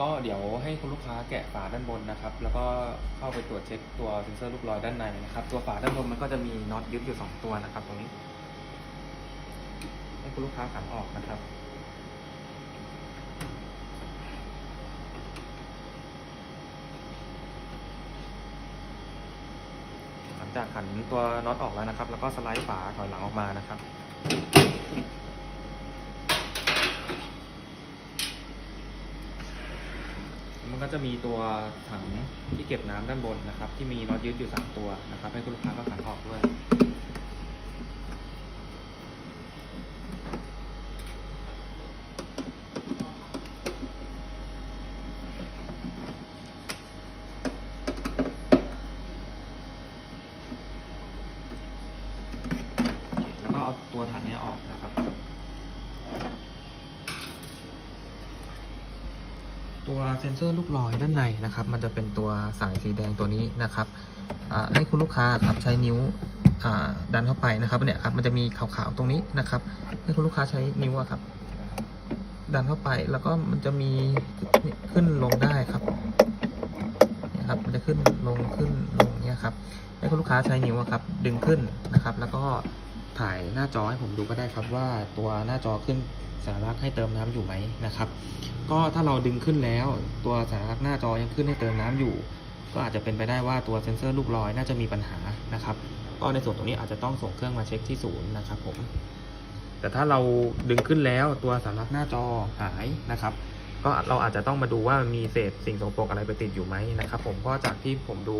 ก็เดี๋ยวให้คุณลูกค้าแกะฝาด้านบนนะครับ แล้วก็เข้าไปตรวจเช็คตัวเซ็นเซอร์ลูกลอยด้านในนะครับ ตัวฝาด้านบนมันก็จะมีน็อตยึดอยู่สองตัวนะครับ ตรงนี้ ให้คุณลูกค้าขันออกนะครับหลังจากขันตัวน็อตออกแล้วนะครับ แล้วก็สไลด์ฝาถอยหลังออกมานะครับ มันก็จะมีตัวถังที่เก็บน้ำด้านบนนะครับ ที่มีน็อตยึดอยู่สามตัวนะครับ ให้คุณลูกค้าก็ขันออกด้วยแล้วก็เอาตัวถังนี้ออกนะครับ ตัวเซ็นเซอร์ลูกลอยด้านในนะครับ มันจะเป็นตัวสายสีแดงตัวนี้นะครับให้คุณลูกค้าครับใช้นิ้วดันเข้าไปนะครับเนี่ยครับมันจะมีขาวๆตรงนี้นะครับ ให้คุณลูกค้าใช้นิ้วครับ ดันเข้าไปแล้วก็มันจะมีขึ้นลงได้ครับเนี่ยครับมันจะขึ้นลงขึ้นลงเนี่ยครับให้คุณลูกค้าใช้นิ้วครับ ดึงขึ้นนะครับ แล้วก็ ถ่ายหน้าจอให้ผมดูก็ได้ครับว่าตัวหน้าจอขึ้นสัญลักษณ์ให้เติมน้ำอยู่ไหมนะครับ ก็ถ้าเราดึงขึ้นแล้ว ตัวสัญลักษณ์หน้าจอยังขึ้นให้เติมน้ำอยู่ ก็อาจจะเป็นไปได้ว่าตัวเซ็นเซอร์ลูกลอยน่าจะมีปัญหานะครับ ก็ในส่วนตรงนี้อาจจะต้องส่งเครื่องมาเช็คที่ศูนย์นะครับผมแต่ถ้าเราดึงขึ้นแล้วตัวสัญลักษณ์หน้าจอหายนะครับ ก็เราอาจจะต้องมาดูว่ามีเศษสิ่งสกปรกอะไรไปติดอยู่ไหมนะครับผมเพราะจากที่ผมดู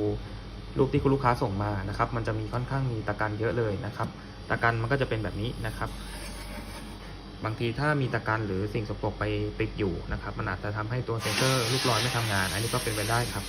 รูปที่คุณลูกค้าส่งมานะครับ มันจะมีค่อนข้างมีตะกันเยอะเลยนะครับ ตะกันมันก็จะเป็นแบบนี้นะครับ บางทีถ้ามีตะกันหรือสิ่งสกปรกไปติดอยู่นะครับ มันอาจจะทำให้ตัวเซนเซอร์ลูกลอยไม่ทำงาน อันนี้ก็เป็นไปได้ครับ